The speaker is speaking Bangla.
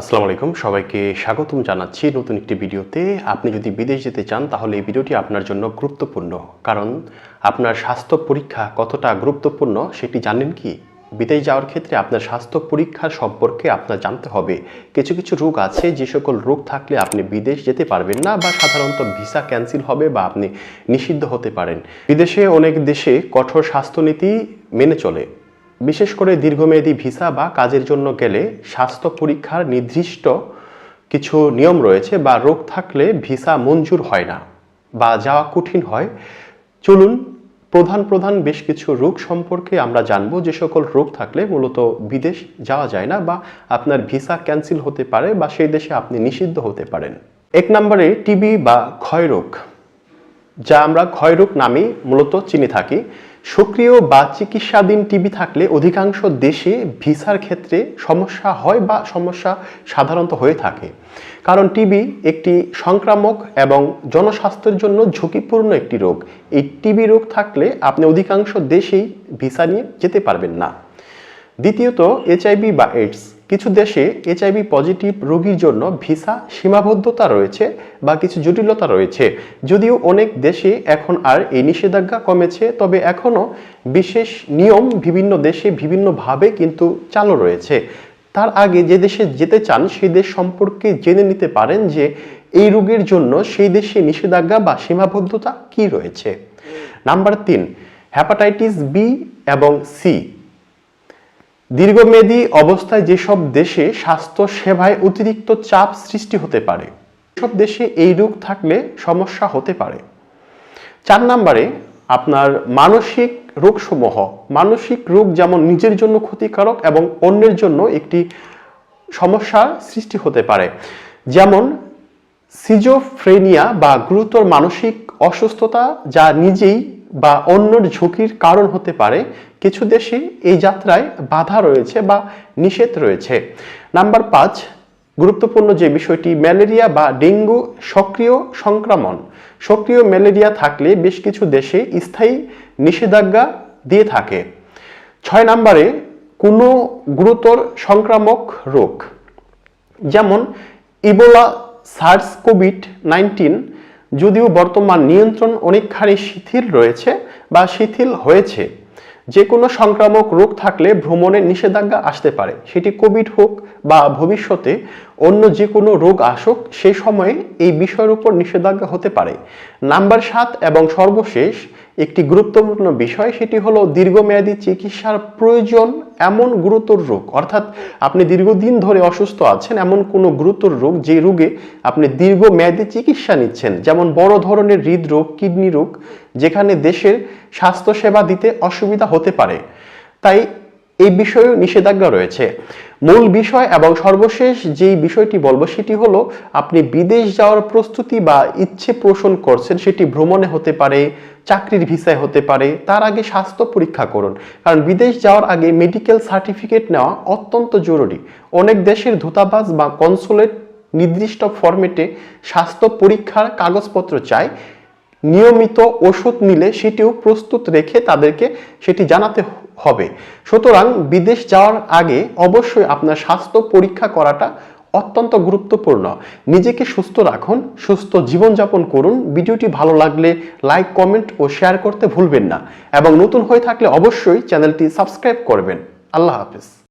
আসসালামু আলাইকুম, সবাইকে স্বাগতম জানাচ্ছি নতুন একটি ভিডিওতে। আপনি যদি বিদেশ যেতে চান, তাহলে এই ভিডিওটি আপনার জন্য গুরুত্বপূর্ণ। কারণ আপনার স্বাস্থ্য পরীক্ষা কতটা গুরুত্বপূর্ণ সেটি জানেন কি? বিদেশ যাওয়ার ক্ষেত্রে আপনার স্বাস্থ্য পরীক্ষা সম্পর্কে আপনার জানতে হবে। কিছু কিছু রোগ আছে, যে সকল রোগ থাকলে আপনি বিদেশ যেতে পারবেন না বা সাধারণত ভিসা ক্যান্সেল হবে বা আপনি নিষিদ্ধ হতে পারেন। বিদেশে অনেক দেশে কঠোর স্বাস্থ্যনীতি মেনে চলে। বিশেষ করে দীর্ঘমেয়াদী ভিসা বা কাজের জন্য গেলে স্বাস্থ্য পরীক্ষার নির্দিষ্ট কিছু নিয়ম রয়েছে বা রোগ থাকলে ভিসা মঞ্জুর হয় না বা যাওয়া কঠিন হয়। চলুন, প্রধান প্রধান বেশ কিছু রোগ সম্পর্কে আমরা জানব। যে সকল রোগ থাকলে মূলত বিদেশ যাওয়া যায় না বা আপনার ভিসা ক্যান্সেল হতে পারে বা সেই দেশে আপনি নিষিদ্ধ হতে পারেন। এক নম্বরে টিবি বা ক্ষয়রোগ যা আমরা ক্ষয়রোগ নামে মূলত চিনে থাকি। সক্রিয় বা চিকিৎসাধীন টিবি থাকলে অধিকাংশ দেশে ভিসার ক্ষেত্রে সমস্যা হয় বা সমস্যা সাধারণত হয়ে থাকে। কারণ টিবি একটি সংক্রামক এবং জনস্বাস্থ্যের জন্য ঝুঁকিপূর্ণ একটি রোগ। এই টিবি রোগ থাকলে আপনি অধিকাংশ দেশেই ভিসা নিয়ে যেতে পারবেন না। দ্বিতীয়ত এইচআইভি বা এইডস কিছু দেশে এইচআইভি পজিটিভ রোগীর জন্য ভিসা সীমাবদ্ধতা রয়েছে বা কিছু জটিলতা রয়েছে। যদিও অনেক দেশে এখন আর এই নিষেধাজ্ঞা কমেছে, তবে এখনও বিশেষ নিয়ম বিভিন্ন দেশে বিভিন্নভাবে কিন্তু চালু রয়েছে। তার আগে যে দেশে যেতে চান, সেই দেশ সম্পর্কে জেনে নিতে পারেন যে এই রোগের জন্য সেই দেশে নিষেধাজ্ঞা বা সীমাবদ্ধতা কি রয়েছে। নাম্বার তিন হ্যাপাটাইটিস বি এবং সি দীর্ঘমেয়াদী অবস্থায় যেসব দেশে স্বাস্থ্য সেবায় অতিরিক্ত চাপ সৃষ্টি হতে পারে সব দেশে এই রোগ থাকলে সমস্যা হতে পারে। চার নাম্বারে, আপনার মানসিক রোগসমূহ, মানসিক রোগ যেমন নিজের জন্য ক্ষতিকারক এবং অন্যের জন্য একটি সমস্যার সৃষ্টি হতে পারে, যেমন সিজোফ্রেনিয়া বা গুরুতর মানসিক অসুস্থতা যা নিজেই বা অন্যর ঝুঁকির কারণ হতে পারে, কিছু দেশে এই যাত্রায় বাধা রয়েছে বা নিষেধ রয়েছে। নাম্বার পাঁচ, গুরুত্বপূর্ণ যে বিষয়টি, ম্যালেরিয়া বা ডেঙ্গু সক্রিয় সংক্রমণ। সক্রিয় ম্যালেরিয়া থাকলে বেশ কিছু দেশে স্থায়ী নিষেধাজ্ঞা দিয়ে থাকে। ছয় নম্বরে, কোনো গুরুতর সংক্রামক রোগ, যেমন ইবোলা, সার্স কোভিড নাইন্টিন যদিও বর্তমান নিয়ন্ত্রণ অনেকখানি শিথিল রয়েছে বা শিথিল হয়েছে। যে কোনো সংক্রামক রোগ থাকলে ভ্রমণের নিষেধাজ্ঞা আসতে পারে। সেটি কোভিড হোক বা ভবিষ্যতে অন্য যে কোনো রোগ আসুক সেই সময়ে এই বিষয়ের উপর নিষেধাজ্ঞা হতে পারে। নাম্বার সাত এবং সর্বশেষ একটি গুরুত্বপূর্ণ বিষয়, সেটি হলো দীর্ঘমেয়াদী চিকিৎসার প্রয়োজন এমন গুরুতর রোগ। অর্থাৎ আপনি দীর্ঘদিন ধরে অসুস্থ আছেন, এমন কোনো গুরুতর রোগ যে রোগে আপনি দীর্ঘমেয়াদী চিকিৎসা নিচ্ছেন। যেমন বড় ধরনের হৃদরোগ, কিডনি রোগ, যেখানে দেশের স্বাস্থ্যসেবা দিতে অসুবিধা হতে পারে। তাই এই বিষয়েও নিষেধাজ্ঞা রয়েছে। মূল বিষয় এবং সর্বশেষ যেই বিষয়টি বলব সেটি হলো, আপনি বিদেশ যাওয়ার প্রস্তুতি বা ইচ্ছে পোষণ করছেন সেটি ভ্রমণে হতে পারে, চাকরির ভিসায় হতে পারে, তার আগে স্বাস্থ্য পরীক্ষা করুন। কারণ বিদেশ যাওয়ার আগে মেডিকেল সার্টিফিকেট নেওয়া অত্যন্ত জরুরি। অনেক দেশের দূতাবাস বা কনসুলেট নির্দিষ্ট ফরম্যাটে স্বাস্থ্য পরীক্ষার কাগজপত্র চায়। নিয়মিত ওষুধ নিলে সেটিও প্রস্তুত রেখে তাদেরকে সেটি জানাতে হবে। সুতরাং বিদেশ যাওয়ার আগে অবশ্যই আপনার স্বাস্থ্য পরীক্ষা করাটা অত্যন্ত গুরুত্বপূর্ণ। নিজেকে সুস্থ রাখুন, সুস্থ জীবনযাপন করুন। ভিডিওটি ভালো লাগলে লাইক, কমেন্ট ও শেয়ার করতে ভুলবেন না। এবং নতুন হয়ে থাকলে অবশ্যই চ্যানেলটি সাবস্ক্রাইব করবেন। আল্লাহ হাফিজ।